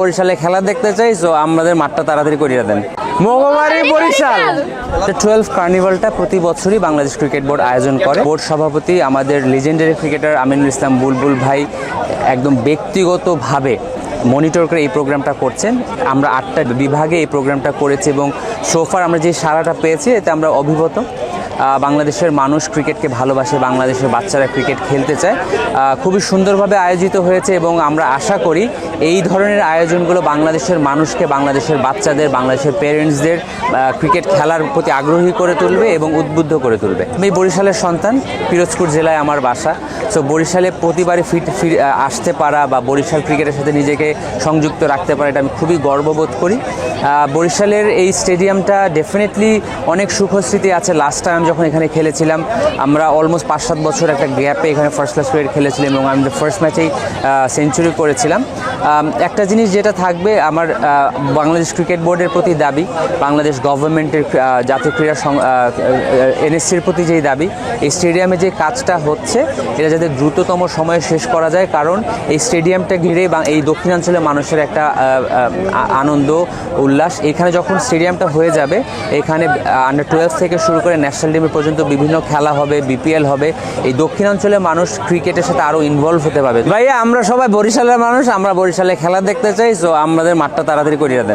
বরিশালে খেলা দেখতে চাই তো আমাদের মাঠটা তাড়াতাড়ি করিয়ে দেন। মগবাড়ি বরিশাল! টুয়েলভ কার্নিভালটা প্রতি বছরই বাংলাদেশ ক্রিকেট বোর্ড আয়োজন করে। বোর্ড সভাপতি আমাদের লিজেন্ডারি ক্রিকেটার আমিনুল ইসলাম বুলবুল ভাই একদম ব্যক্তিগতভাবে মনিটর করে এই প্রোগ্রামটা করছেন। আমরা আটটা বিভাগে এই প্রোগ্রামটা করেছি এবং সোফার আমরা যে সারাটা পেয়েছি, এতে আমরা অভিভূত। বাংলাদেশের মানুষ ক্রিকেটকে ভালোবাসে, বাংলাদেশের বাচ্চারা ক্রিকেট খেলতে চায়। খুবই সুন্দরভাবে আয়োজিত হয়েছে এবং আমরা আশা করি এই ধরনের আয়োজনগুলো বাংলাদেশের মানুষকে, বাংলাদেশের বাচ্চাদের, বাংলাদেশের পেরেন্টসদের ক্রিকেট খেলার প্রতি আগ্রহী করে তুলবে এবং উদ্বুদ্ধ করে তুলবে। আমি বরিশালের সন্তান, পিরোজপুর জেলায় আমার বাসা। সো বরিশালে প্রতিবারই ফিট আসতে পারা বা বরিশাল ক্রিকেটের সাথে নিজেকে সংযুক্ত রাখতে পারা, এটা আমি খুবই গর্ববোধ করি। বরিশালের এই স্টেডিয়ামটা ডেফিনেটলি অনেক সুখস্মৃতি আছে। লাস্ট টাইম যখন এখানে খেলেছিলাম, আমরা অলমোস্ট পাঁচ সাত বছর একটা গ্যাপে এখানে ফার্স্ট ক্লাস ক্রিকেট খেলেছিলাম এবং আমি ফার্স্ট ম্যাচেই সেঞ্চুরি করেছিলাম। একটা জিনিস যেটা থাকবে, আমার বাংলাদেশ ক্রিকেট বোর্ডের প্রতি দাবি, বাংলাদেশ গভর্নমেন্টের জাতীয় ক্রীড়া সং এনএসসির প্রতি যেই দাবি, এই স্টেডিয়ামে যে কাজটা হচ্ছে, এটা যাতে দ্রুততম সময়ে শেষ করা যায়, কারণ এই স্টেডিয়ামটা ঘিরে এই দক্ষিণাঞ্চলের মানুষের একটা আনন্দ, উল্লাস, এখানে যখন স্টেডিয়ামটা হয়ে যাবে, এখানে আন্ডার টুয়েলভ থেকে শুরু করে ন্যাশনাল টিমের পর্যন্ত বিভিন্ন খেলা হবে বিপিএল হবে, এই দক্ষিণাঞ্চলের মানুষ ক্রিকেটের সাথে আরও ইনভলভ হতে পারবে। ভাইয়া, আমরা সবাই বরিশালের মানুষ, আমরা বরিশালে খেলা দেখতে চাই তো আমাদের মাঠটা তাড়াতাড়ি করিয়ে দেন।